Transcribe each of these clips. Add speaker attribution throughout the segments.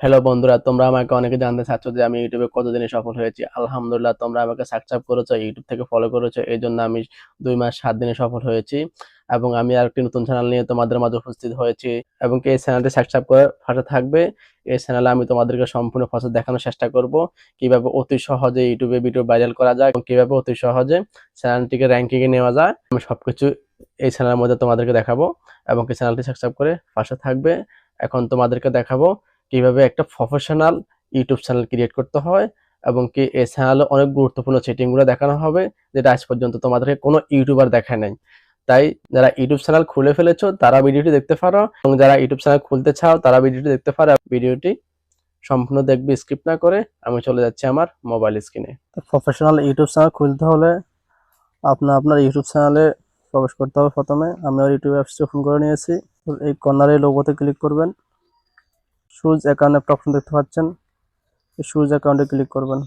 Speaker 1: Hello বন্ধুরা, তোমরা আমাকে অনেকে জানতে চাচ্ছ যে আমি ইউটিউবে কতদিনে সফল হয়েছি। আলহামদুলিল্লাহ, তোমরা আমাকে সাবস্ক্রাইব করেছ ইউটিউব থেকে ফলো করেছ এই জন্য আমি দুই মাস সাত দিনে সফল হয়েছি এবং আমি আর একটি নতুন চ্যানেল নিয়ে তোমাদের মাঝে উপস্থিত হয়েছি এবং এই চ্যানেলটি সাবস্ক্রাইব করে পাশে থাকবে। এই চ্যানেলে আমি তোমাদেরকে সম্পূর্ণ প্রসেস দেখানোর চেষ্টা করব, কীভাবে অতি সহজে ইউটিউবে ভিডিও ভাইরাল করা যায় এবং কীভাবে অতি সহজে চ্যানেলটিকে র্যাঙ্কিং এ নেওয়া যায়। আমি সবকিছু এই চ্যানেলের মধ্যে তোমাদেরকে দেখাবো এবং কি চ্যানেলটি সাবস্ক্রাইব করে পাশে থাকবে। এখন তোমাদেরকে দেখাবো কীভাবে একটা প্রফেশনাল ইউটিউব চ্যানেল ক্রিয়েট করতে হয় এবং কি এই চ্যানেলে অনেক গুরুত্বপূর্ণ সেটিংগুলো দেখানো হবে যেটা আজ পর্যন্ত তোমাদেরকে কোনো ইউটিউবার দেখায় নাই। তাই যারা ইউটিউব চ্যানেল খুলে ফেলেছো, তারা ভিডিওটি দেখতে পারো এবং যারা ইউটিউব চ্যানেল খুলতে চাও, তারা ভিডিওটি দেখতে পারো। ভিডিওটি সম্পূর্ণ দেখবে স্কিপ না করে আমি চলে যাচ্ছি আমার মোবাইল স্ক্রিনে
Speaker 2: প্রফেশনাল ইউটিউব চ্যানেল খুলতে হলে আপনার আপনার ইউটিউব চ্যানেলে প্রবেশ করতে হবে প্রথমে। আমি আমার ইউটিউব অ্যাপসটি ওপেন করে নিয়েছি। এই কর্নারে লোগোতে ক্লিক করবেন। সুজ অ্যাকাউন্ট একটা অপশন দেখতে পাচ্ছেন। সুজ অ্যাকাউন্টে ক্লিক করবেন।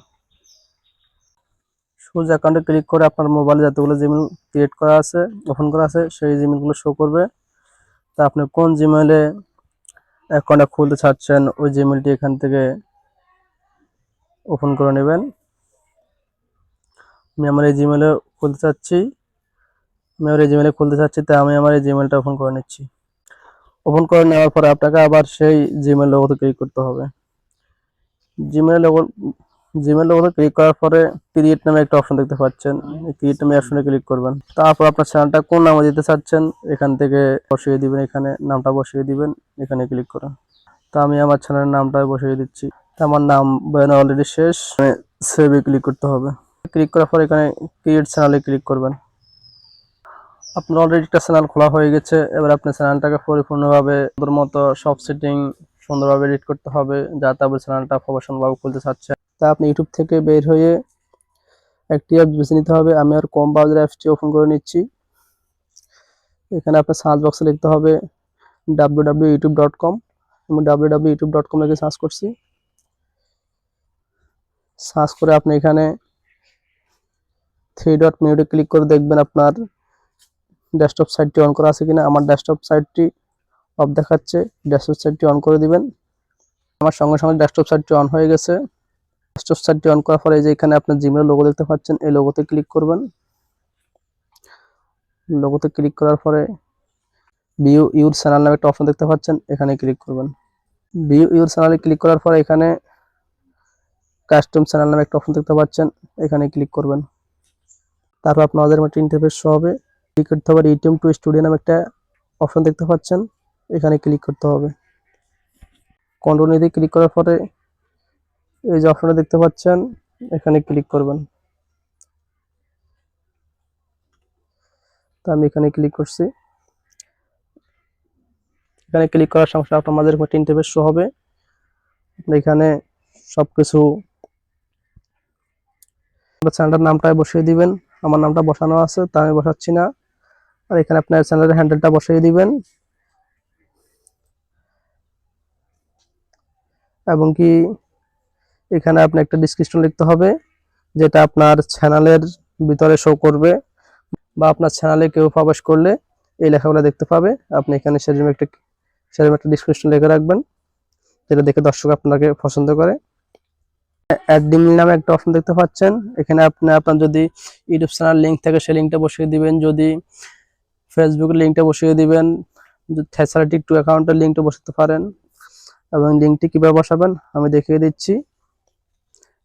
Speaker 2: সুজ অ্যাকাউন্টে ক্লিক করে আপনার মোবাইলে যতগুলো জিমেল ক্রিয়েট করা আছে ওপেন করা আছে, সেই জিমেলগুলো শো করবে। তা আপনি কোন জিমেলে অ্যাকাউন্টটা খুলতে চাচ্ছেন, ওই জিমেলটি এখান থেকে ওপেন করে নেবেন। আমি আমার এই জিমেলে খুলতে চাচ্ছি। আমি আমার এই জিমেলে খুলতে চাচ্ছি তাই আমি আমার এই জিমেলটা ওপেন করে নিচ্ছি। ওপেন করে নেওয়ার পরে আপনাকে আবার সেই জিমেল লোগোতে ক্লিক করতে হবে। জিমেল লোগো জিমেল লোগোতে ক্লিক করার পরে ক্রিয়েট নামে একটা অপশন দেখতে পাচ্ছেন। ক্রিয়েট নামে অপশনে ক্লিক করবেন। তারপর আপনার চ্যানেলটা কোন নামে দিতে চাচ্ছেন, এখান থেকে বসিয়ে দিবেন, এখানে নামটা বসিয়ে দিবেন, এখানে ক্লিক করুন। তা আমি আমার চ্যানেলের নামটা বসিয়ে দিচ্ছি। আমার নাম বয়ান অলরেডি শেষ সেভে ক্লিক করতে হবে। ক্লিক করার পর এখানে ক্রিয়েট চ্যানেলে ক্লিক করবেন। আপনার অলরেডি একটা চ্যানেল খোলা হয়ে গেছে, এবার আপনার চ্যানেলটাকে পরিপূর্ণভাবে ওদের মতো সব সেটিং সুন্দরভাবে এডিট করতে হবে যাতে আপনার চ্যানেলটা প্রফেশনালভাবে খুলতে চাচ্ছে। তা আপনি ইউটিউব থেকে বের হয়ে একটি অ্যাপ বেছে নিতে হবে, আমি আর কম ব্রাউজার অ্যাপসটি ওপেন করে নিচ্ছি। এখানে আপনার সার্চ বক্সে লিখতে হবে W W YouTube dot com আমি W W YouTube dot com search করছি। সার্চ করে আপনি এখানে থ্রি ডট মেনুতে ক্লিক করে দেখবেন আপনার ডেস্কটপ সাইটটি অন করা আছে কিনা, আমার ডেস্কটপ সাইটটি অফ দেখাচ্ছে ডেস্কটপ সাইটটি অন করে দিবেন। আমার সঙ্গে সঙ্গে ডেস্কটপ সাইটটি অন হয়ে গেছে। ডেস্কটপ সাইটটি অন করার পরে যে এখানে আপনার জিমেল লোগো দেখতে পাচ্ছেন, এই লোগোতে ক্লিক করবেন। লোগোতে ক্লিক করার পরে ভিউ ইউর চ্যানেল নামে একটা অপশন দেখতে পাচ্ছেন, এখানে ক্লিক করবেন। ভিউ ইউর চ্যানেলে ক্লিক করার পরে এখানে কাস্টম চ্যানেল নামে একটা অপশন দেখতে পাচ্ছেন, এখানে ক্লিক করবেন। তারপর আপনাদের একটা ইন্টারফেস শো হবে। ক্লিক করতে হবে ইউটিউব টু স্টুডিও নামে একটা অপশন দেখতে পাচ্ছেন। এখানে ক্লিক করতে হবে। দিয়ে ক্লিক করার পরে এই যে অপশনটা দেখতে পাচ্ছেন, এখানে ক্লিক করবেন। তো আমি এখানে ক্লিক করছি। এখানে ক্লিক করার সঙ্গে সঙ্গে আপনাদের একটা ইন্টারফেস শো হবে। এখানে সবকিছু চ্যানেলটার নামটা বসিয়ে দিবেন। আমার নামটা বসানো আছে, তা আমি বসাচ্ছি না। আর এখানে আপনার চ্যানেলের হ্যান্ডেলটা বসিয়ে দিবেন। এবং কি এখানে আপনি একটা ডিসক্রিপশন লিখতে হবে, যেটা আপনার চ্যানেলের ভিতরে শো করবে, বা আপনার চ্যানেলে কেউ প্রবেশ করলে এই লেখাগুলো দেখতে পাবে। আপনি এখানে সেরকম একটা সেরকম একটা ডিসক্রিপশন লিখে রাখবেন, যেটা দেখে দর্শক আপনাকে পছন্দ করে। অ্যাড ডিমিল নামে একটা অপশন দেখতে পাচ্ছেন। এখানে আপনি, আপনার যদি ইউটিউব চ্যানেল লিঙ্ক থাকে, সেই লিঙ্কটা বসিয়ে দিবেন। যদি ফেসবুকের লিঙ্কটা বসিয়ে দিবেন। থেসারা টিকটু অ্যাকাউন্টের লিঙ্কটা বসাতে পারেন এবং লিঙ্কটি কীভাবে বসাবেন আমি দেখিয়ে দিচ্ছি।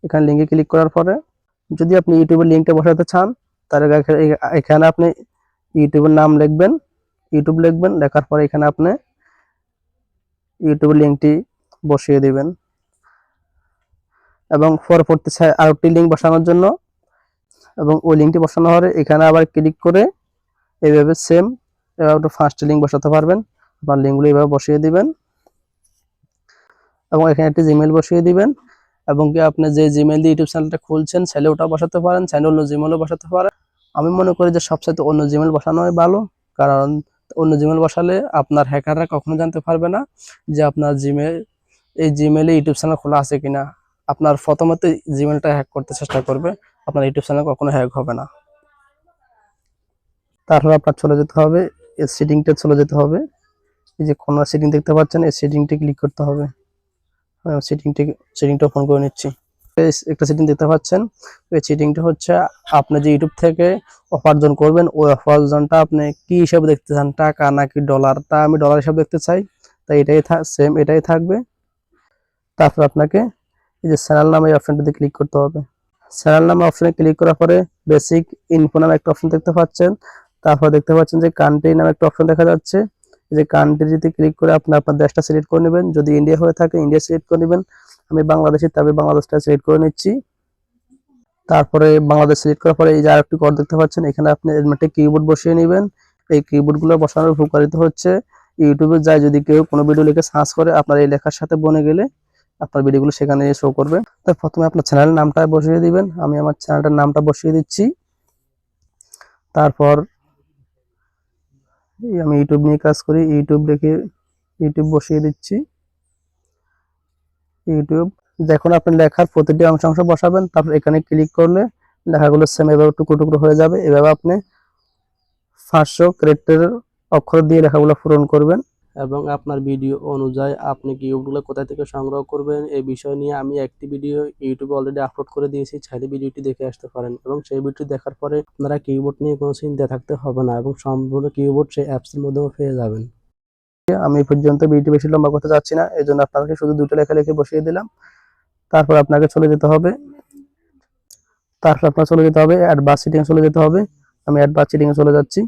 Speaker 2: এখানে লিঙ্কে ক্লিক করার পরে যদি আপনি ইউটিউবের লিঙ্কটা বসাতে চান তাহলে এখানে আপনি ইউটিউবের নাম লিখবেন। ইউটিউব লিখবেন, লেখার পরে এখানে আপনি ইউটিউবের লিঙ্কটি বসিয়ে দিবেন। এবং পরবর্তী আরেকটি লিঙ্ক বসানোর জন্য এবং ওই লিঙ্কটি বসানো হলে এখানে আবার ক্লিক করে এইভাবে সেম এভাবে ফার্স্ট লিঙ্ক বসাতে পারবেন। আপনার লিঙ্কগুলো এইভাবে বসিয়ে দিবেন। এবং এখানে একটি জিমেল বসিয়ে দিবেন। এবং কি আপনি যে জিমেল দিয়ে ইউটিউব চ্যানেলটা খুলছেন, চাইলে ওটা বসাতে পারেন, চাইলে অন্য জিমেলও বসাতে পারেন। আমি মনে করি যে সবসাথে অন্য জিমেল বসানোই ভালো। কারণ অন্য জিমেল বসালে আপনার হ্যাকাররা কখনো জানতে পারবে না যে আপনার জিমেল এই জিমেলে ইউটিউব চ্যানেল খোলা আছে কিনা। আপনার প্রথমত জিমেলটা হ্যাক করতে চেষ্টা করবে। আপনার ইউটিউব চ্যানেল কখনো হ্যাক হবে না। তারপর আপনার চলে যেতে হবে, এই সেটিংটা চলে যেতে হবে। এই যে কোনো সেটিং দেখতে পাচ্ছেন, এই সেটিংটি ক্লিক করতে হবে। সেটিংটি সেটিংটা ওপেন করে নিচ্ছি। একটা সেটিং দেখতে পাচ্ছেন, এই সেটিংটা হচ্ছে আপনি যে ইউটিউব থেকে উপার্জন করবেন, ওই উপার্জনটা আপনি কি হিসাবে দেখতে চান, টাকা নাকি ডলার তা আমি ডলার হিসাবে দেখতে চাই, তাই এটাই সেম এটাই থাকবে। তারপর আপনাকে এই যে চ্যানেল নামে অপশনটাতে ক্লিক করতে হবে। চ্যানেল নামে অপশনে ক্লিক করার পরে বেসিক ইনফো নামে একটা অপশন দেখতে পাচ্ছেন তারপর দেখতে পাচ্ছেন যে কান্ট্রি নামে একটা অপশন দেখা যাচ্ছে। যে কান্ট্রিতে ক্লিক করে আপনি আপনার দেশটা সিলেক্ট করে নেবেন, যদি ইন্ডিয়া হয়ে থাকে ইন্ডিয়া সিলেক্ট করে নেবেন। আমি বাংলাদেশি তবে বাংলাদেশটা সিলেক্ট করে নিচ্ছি। তারপরে বাংলাদেশ সিলেক্ট করার পরে এই যে আরেকটি কোড দেখতে পাচ্ছেন, এখানে আপনি একটা কিবোর্ড বসিয়ে নেবেন। এই কিবোর্ডগুলো বসানোর উপকারিতা হচ্ছে। ইউটিউবে যায়, যদি কেউ কোনো ভিডিও লিখে সার্চ করে, আপনার এই লেখার সাথে বনে গেলে আপনার ভিডিওগুলো সেখানে শো করবে। তো প্রথমে আপনার চ্যানেলের নামটা বসিয়ে দিবেন। আমি আমার চ্যানেলটার নামটা বসিয়ে দিচ্ছি। তারপর আমি ইউটিউব নিয়ে কাজ করি। ইউটিউব দেখে ইউটিউব বসিয়ে দিচ্ছি। ইউটিউব দেখুন আপনি লেখার প্রতিটি অংশ অংশ বসাবেন, তারপর এখানে ক্লিক করলে লেখাগুলো সেম এভাবে টুকরো টুকরো হয়ে যাবে। এভাবে আপনি পাঁচশো ক্যারেক্টারের অক্ষর দিয়ে লেখাগুলো পূরণ করবেন। এবং আপনার ভিডিও অনুযায়ী আপনি কিউবগুলো কোথা থেকে সংগ্রহ করবেন এই বিষয় নিয়ে আমি একটি ভিডিও ইউটিউবে অলরেডি আপলোড করে দিয়েছি, চাইলে ভিডিওটি দেখে আসতে পারেন। এবং সেই ভিডিওটি দেখার পরে আপনারা কিবোর্ড নিয়ে কোনো চিন্তা থাকতে হবে না এবং সম্পূর্ণ কিবোর্ড সেই অ্যাপসের মধ্যেও পেয়ে যাবেন। আমি পর্যন্ত ভিডিও বেশি লম্বা করতে চাচ্ছি না এই জন্য আপনাকে শুধু দুটো লেখা লিখে বসিয়ে দিলাম। তারপর আপনাকে চলে যেতে হবে। তারপর আপনার চলে যেতে হবে অ্যাডভান্স সেটিং চলে যেতে হবে। আমি অ্যাডভান্স সেটিং এ চলে যাচ্ছি।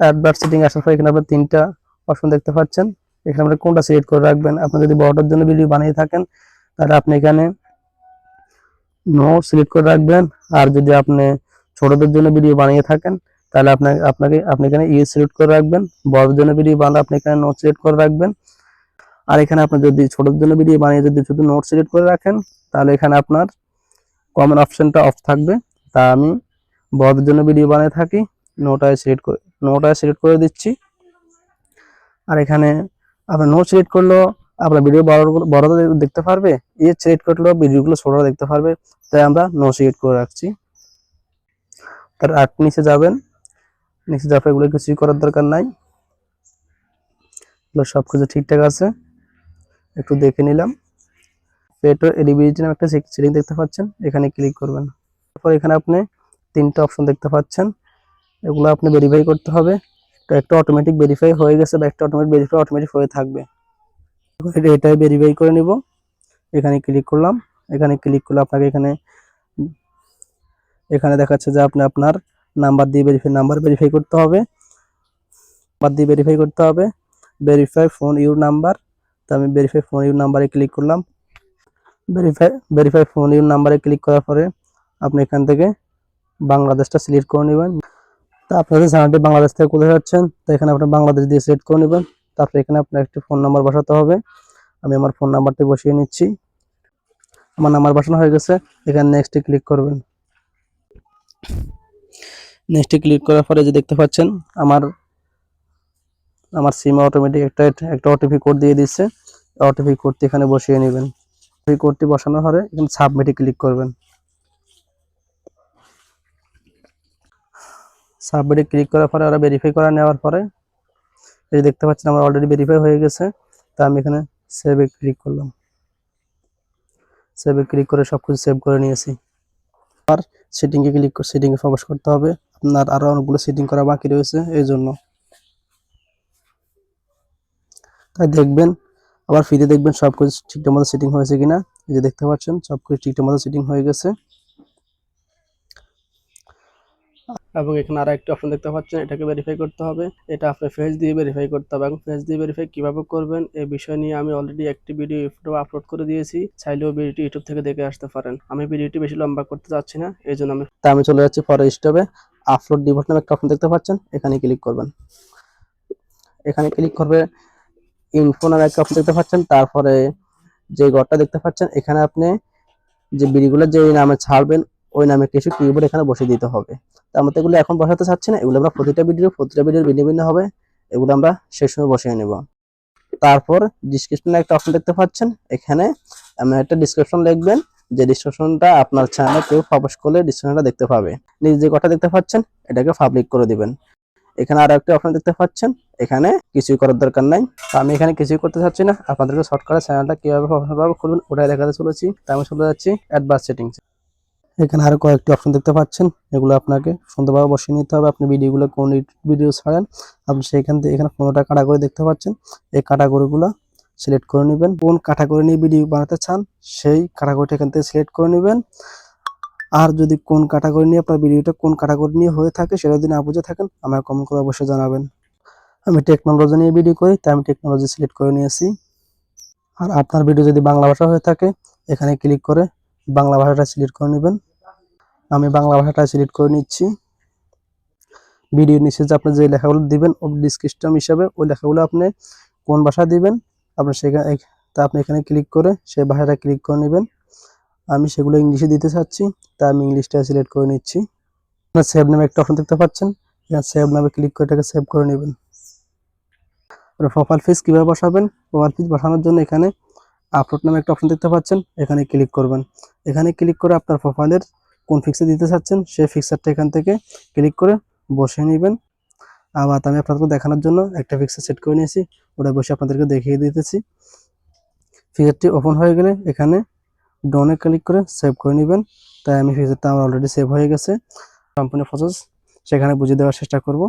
Speaker 2: অ্যাডভান্স সেটিং আসার পর এখানে আপনার তিনটা অপশন দেখতে পাচ্ছেন। এখানে আপনি কোনটা সিলেক্ট করে রাখবেন? আপনি যদি বড়টার জন্য ভিডিও বানিয়ে থাকেন, তাহলে আপনি এখানে নো সিলেক্ট করে রাখবেন। আর যদি আপনি ছোটদের জন্য ভিডিও বানিয়ে থাকেন, তাহলে আপনাকে আপনাকে, আপনি এখানে ইয়ে সিলেক্ট করে রাখবেন। বড়দের জন্য ভিডিও বানালে আপনি এখানে নোট সিলেক্ট করে রাখবেন। আর এখানে আপনি যদি ছোটদের জন্য ভিডিও বানিয়ে যদি শুধু নোট সিলেক্ট করে রাখেন, তাহলে এখানে আপনার কমন অপশনটা অফ থাকবে। তা আমি বড়দের জন্য ভিডিও বানিয়ে থাকি নোটায় সিলেক্ট করে নোটায় সিলেক্ট করে দিচ্ছি। আর এখানে আপনার নোট সিলেক্ট করলেও আপনার ভিডিও বড় বড়রা দেখতে পারবে ইয়ে সিলেক্ট করলেও ভিডিওগুলো ছোটরা দেখতে পারবে, তাই আমরা নো সিলেক্ট করে রাখছি। তার আট নিচে যাবেন, নিচে যাওয়ার এগুলো কিছুই করার দরকার নাই। সব কিছু ঠিকঠাক আছে, একটু দেখে নিলাম। পেটো এডিবিলিটি নামে একটা সেটিং দেখতে পাচ্ছেন, এখানে ক্লিক করবেন। তারপর এখানে আপনি তিনটা অপশন দেখতে পাচ্ছেন এগুলো আপনি ভেরিফাই করতে হবে। তো একটা অটোমেটিক ভেরিফাই হয়ে গেছে বা একটা অটোমেটিক ভেরিফাই অটোমেটিক হয়ে থাকবে। এটা এটাই ভেরিফাই করে নিব। এখানে ক্লিক করলাম। এখানে ক্লিক করলে আপনাকে এখানে এখানে দেখাচ্ছে যে আপনি আপনার নাম্বার দিয়ে ভেরিফাই নাম্বার ভেরিফাই করতে হবে। নাম্বার দিয়ে ভেরিফাই করতে হবে। ভেরিফাই ফোন ইউর নাম্বার তো আমি ভেরিফাই ফোন ইউর নাম্বারে ক্লিক করলাম। ভেরিফাই ভেরিফাই ফোন ইউর নাম্বারে ক্লিক করার পরে আপনি এখান থেকে বাংলাদেশটা সিলেক্ট করে নেবেন। তা আপনাদের চ্যানেলটি বাংলাদেশ থেকে কোথায় যাচ্ছেন, তো এখানে আপনি বাংলাদেশ দিয়ে সিলেক্ট করে নেবেন। তারপরে এখানে আপনার একটি ফোন নাম্বার বসাতে হবে। আমি আমার ফোন নাম্বারটি বসিয়ে নিচ্ছি। আমার নাম্বার বসানো হয়ে গেছে। এখানে নেক্সটে ক্লিক করবেন। নেক্সটে ক্লিক করার পরে যে দেখতে পাচ্ছেন, আমার আমার সিম অটোমেটিক একটা একটা ওটিপি কোড দিয়ে দিচ্ছে ওটিপি কোডটি এখানে বসিয়ে নেবেন। ওটিপি কোডটি বসানোর পরে এখানে সাবমিটে ক্লিক করবেন। সাবমিটে ক্লিক করার পরে ওরা ভেরিফাই করা নেওয়ার পরে, এই দেখতে পাচ্ছেন আমার অলরেডি ভেরিফাই হয়ে গেছে, তা আমি এখানে সেভে ক্লিক করলাম। সেভে ক্লিক করে সবকিছু সেভ করে নিয়েছি। আর সেটিংয়ে ক্লিক করে সেটিংয়ে প্রবেশ করতে হবে। আপনার আরও অনেকগুলো সেটিং করা বাকি রয়েছে, এই জন্য। তাই দেখবেন, আবার ফিরে দেখবেন সব কিছু ঠিকঠাক মতো সেটিং হয়েছে কিনা। এই যে দেখতে পাচ্ছেন সব কিছু ঠিকঠাক মতো সেটিং হয়ে গেছে। এবং এখানে আরও একটা অপশন দেখতে পাচ্ছেন, এটাকে ভেরিফাই করতে হবে। এটা আপনার ফেস দিয়ে ভেরিফাই করতে হবে এবং ফেস দিয়ে ভেরিফাই কীভাবে করবেন এই বিষয় নিয়ে আমি অলরেডি একটি ভিডিও ইউটিউবে আপলোড করে দিয়েছি। চাইলেও ভিডিওটি ইউটিউব থেকে দেখে আসতে পারেন। আমি ভিডিওটি বেশি লম্বা করতে চাচ্ছি না, এই জন্য আমি তা আমি চলে যাচ্ছি পরে স্টপে আপলোড ডিভোট নামে একটা অপশন দেখতে পাচ্ছেন, এখানে ক্লিক করবেন। এখানে ক্লিক করবে ইনফো নামে একটা অপশন দেখতে পাচ্ছেন, তারপরে যে ঘরটা দেখতে পাচ্ছেন, এখানে আপনি যে বিড়িগুলো যে নামে ছাড়বেন, ওই নামে কিছু কিবোর্ড এখানে বসিয়ে দিতে হবে। আমরা এগুলো এখন বসাতে চাচ্ছি না, এগুলো আমরা প্রতিটা ভিডিও প্রতিটা ভিডিও ভিন্ন ভিন্ন হবে, এগুলো আমরা সেই সময় বসিয়ে নেব। তারপর ডিসক্রিপশনে একটা অপশন দেখতে পাচ্ছেন, এখানে আপনি একটা ডিসক্রিপশন লিখবেন, যে ডিসক্রিপশনটা আপনার চ্যানেলে কেউ পাবলিশ করলে ডিসক্রিপশনটা দেখতে পাবে। নিজে যে কথা দেখতে পাচ্ছেন, এটাকে পাবলিক করে দিবেন। এখানে আরও একটা অপশন দেখতে পাচ্ছেন, এখানে কিছুই করার দরকার নাই। তো আমি এখানে কিছুই করতে চাচ্ছি না, আপনাদেরকে শর্টকাটে চ্যানেলটা কীভাবে প্রফেশনালভাবে খুলবেন ওটাই দেখাতে চলেছি। তাই আমি চলে যাচ্ছি অ্যাডভান্স সেটিংস এখানে আরও কয়েকটি অপশন দেখতে পাচ্ছেন। এগুলো আপনাকে সুন্দরভাবে বসিয়ে নিতে হবে। আপনি ভিডিওগুলো কোন ভিডিও ছাড়েন, আপনি সেইখান থেকে এখানে পনেরোটা ক্যাটাগরি দেখতে পাচ্ছেন, এই ক্যাটাগরিগুলো সিলেক্ট করে নেবেন। কোন ক্যাটাগরি নিয়ে ভিডিও বানাতে চান, সেই ক্যাটাগরিটা এখান থেকে সিলেক্ট করে নেবেন। আর যদি কোন ক্যাটাগরি নিয়ে আপনার ভিডিওটা কোন ক্যাটাগরি নিয়ে হয়ে থাকে, সেটা যদি না বুঝে থাকেন আমাকে কমেন্ট করে অবশ্যই জানাবেন। আমি টেকনোলজি নিয়ে ভিডিও করি, তাই আমি টেকনোলজি সিলেক্ট করে নিয়েছি। আর আপনার ভিডিও যদি বাংলা ভাষা হয়ে থাকে, এখানে ক্লিক করে বাংলা ভাষাটা সিলেক্ট করে নেবেন। আমি বাংলা ভাষাটা সিলেক্ট করে নিচ্ছি। ভিডিওর নিচে যে আপনি যে লেখাগুলো দিবেন ও ডিসক্রিপশন হিসাবে ওই লেখাগুলো আপনি কোন ভাষা দিবেন, আপনি সেখানে তা আপনি এখানে ক্লিক করে সেই ভাষাটা ক্লিক করে নেবেন। আমি সেগুলো ইংলিশে দিতে চাচ্ছি, তা আমি ইংলিশটা সিলেক্ট করে নিচ্ছি। সেভ নামে একটা অপশন দেখতে পাচ্ছেন, এখানে সেভ নামে ক্লিক করে এটাকে সেভ করে নেবেন। প্রোফাইল ফিস কীভাবে বসাবেন? প্রোফাইল ফিস বসানোর জন্য এখানে আপলোড নামে একটা অপশন দেখতে পাচ্ছেন, এখানে ক্লিক করবেন। এখানে ক্লিক করে আপনার প্রোফাইলের কোন ফিক্সে দিতে চাচ্ছেন, সেই ফিক্সারটা এখান থেকে ক্লিক করে বসে নেবেন। আবার আমি আপনাদেরকে দেখানোর জন্য একটা ফিক্সার সেট করে নিয়েছি, ওটা বসে আপনাদেরকে দেখিয়ে দিতেছি। ফিচারটি ওপেন হয়ে গেলে এখানে ডনে ক্লিক করে সেভ করে নেবেন। তাই আমি ফিচারটা আমার অলরেডি সেভ হয়ে গেছে। সম্পূর্ণ প্রসেস সেখানে বুঝিয়ে দেওয়ার চেষ্টা করব।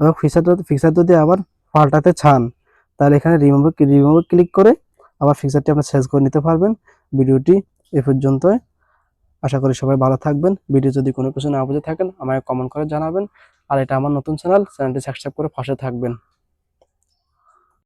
Speaker 2: এবং ফিচারটা ফিচার যদি আবার পাল্টাতে চান, তাহলে এখানে রিমুভ রিমুভ ক্লিক করে আবার ফিচারটি আপনি সেজ করে নিতে পারবেন। ভিডিওটি এ পর্যন্ত আশা করি সবাই ভালো থাকবেন। ভিডিও যদি কোনো কিছু না বুঝে থাকেন, আমাকে কমেন্ট করে জানাবেন। আর এটা আমার নতুন চ্যানেল চ্যানেলটি সাবস্ক্রাইব করে পাশে থাকবেন।